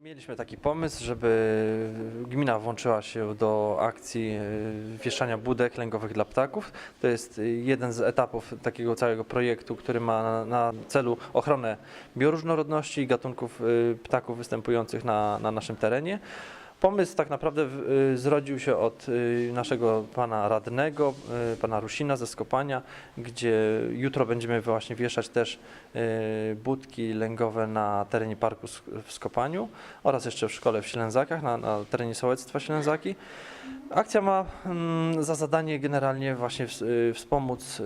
Mieliśmy taki pomysł, żeby gmina włączyła się do akcji y, wieszania budek lęgowych dla ptaków. To jest jeden z etapów takiego całego projektu, który ma na- celu ochronę bioróżnorodności i gatunków y, ptaków występujących na, na naszym terenie. Pomysł tak naprawdę y, zrodził się od y, naszego pana radnego, y, pana Rusina ze Skopania, gdzie jutro będziemy właśnie wieszać też budki lęgowe na terenie parku w Skopaniu oraz jeszcze w szkole w Ślęzakach, na, na terenie sołectwa Ślęzaki. Akcja ma mm, za zadanie generalnie właśnie ws- wspomóc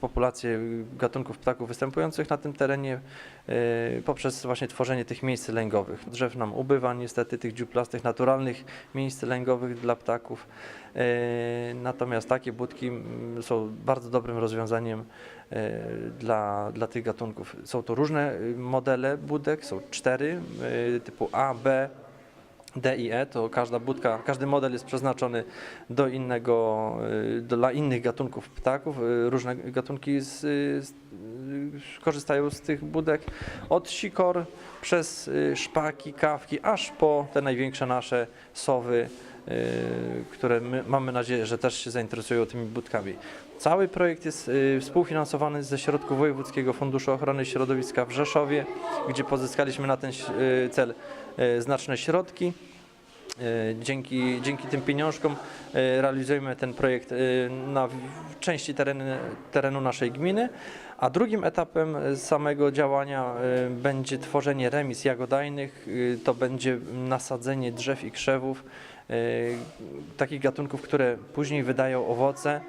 populację gatunków ptaków występujących na tym terenie poprzez właśnie tworzenie tych miejsc lęgowych. Drzew nam ubywa niestety, tych dziuplastych, naturalnych miejsc lęgowych dla ptaków. Y, Natomiast takie budki mm, są bardzo dobrym rozwiązaniem y, dla, dla tych gatunków. Są to różne modele budek, są cztery y, typu A, B, D i E, to każda budka, każdy model jest przeznaczony do innego, y, dla innych gatunków ptaków. Y, Różne gatunki z, z, y, korzystają z tych budek. Od sikor przez szpaki, kawki, aż po te największe nasze sowy, które my, mamy nadzieję, że też się zainteresują tymi budkami. Cały projekt jest y, współfinansowany ze środków Wojewódzkiego Funduszu Ochrony Środowiska w Rzeszowie, gdzie pozyskaliśmy na ten y, cel y, znaczne środki. Dzięki, dzięki tym pieniążkom realizujemy ten projekt na części tereny, terenu naszej gminy, a drugim etapem samego działania będzie tworzenie remis jagodajnych, to będzie nasadzenie drzew i krzewów, takich gatunków, które później wydają owoce,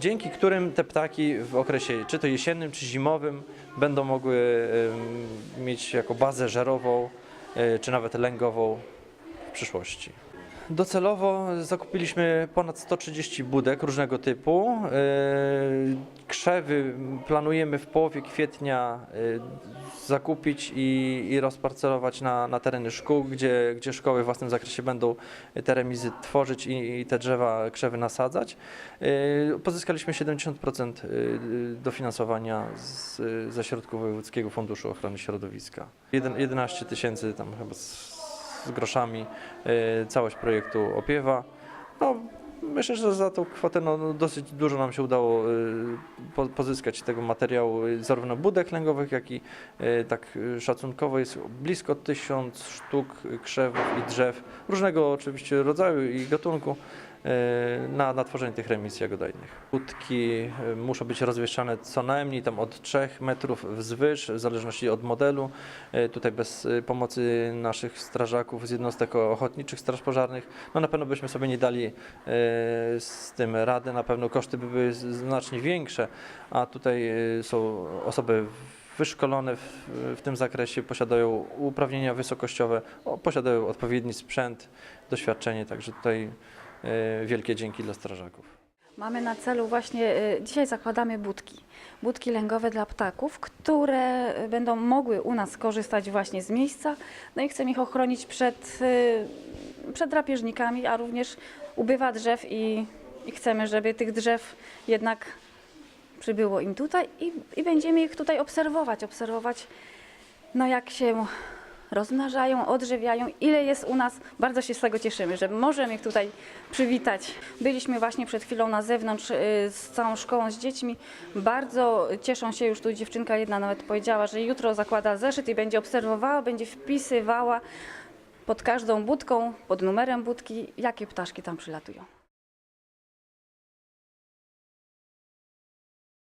dzięki którym te ptaki w okresie czy to jesiennym, czy zimowym będą mogły mieć jako bazę żerową, y, czy nawet lęgową w przyszłości. Docelowo zakupiliśmy ponad 130 budek różnego typu. Yy, Krzewy planujemy w połowie kwietnia yy, zakupić i, i rozparcelować na, na tereny szkół, gdzie, gdzie szkoły w własnym zakresie będą te remizy tworzyć i, i te drzewa, krzewy nasadzać. Yy, Pozyskaliśmy 70% yy, dofinansowania z, ze środków Wojewódzkiego Funduszu Ochrony Środowiska. Jeden- 11 tysięcy tam chyba z, z groszami y, całość projektu opiewa. No, myślę, że za tą kwotę no, no, dosyć dużo nam się udało y, po, pozyskać tego materiału, y, zarówno budek lęgowych, jak i tak szacunkowo jest blisko tysiąc sztuk krzewów i drzew różnego oczywiście rodzaju i gatunku na, na tworzenie tych remis jagodajnych. Budki y, muszą być rozwieszane co najmniej tam od 3 metrów wzwyż, w zależności od modelu. Y, Tutaj bez pomocy naszych strażaków z jednostek ochotniczych straż pożarnych, no na pewno byśmy sobie nie dali z tym rady, na pewno koszty by były znacznie większe, a tutaj są osoby wyszkolone w, w tym zakresie, posiadają uprawnienia wysokościowe, posiadają odpowiedni sprzęt, doświadczenie, także tutaj wielkie dzięki dla strażaków. Mamy na celu właśnie, y, dzisiaj zakładamy budki. Budki lęgowe dla ptaków, które będą mogły u nas korzystać właśnie z miejsca. No i chcemy ich ochronić przed, y, przed drapieżnikami, a również ubywa drzew i, i chcemy, żeby tych drzew jednak przybyło im tutaj i, i będziemy ich tutaj obserwować, obserwować no jak się rozmnażają, odżywiają, ile jest u nas. Bardzo się z tego cieszymy, że możemy ich tutaj przywitać. Byliśmy właśnie przed chwilą na zewnątrz y, z całą szkołą, z dziećmi. Bardzo cieszą się już tu dziewczynka jedna nawet powiedziała, że jutro zakłada zeszyt i będzie obserwowała, będzie wpisywała pod każdą budką, pod numerem budki, jakie ptaszki tam przylatują.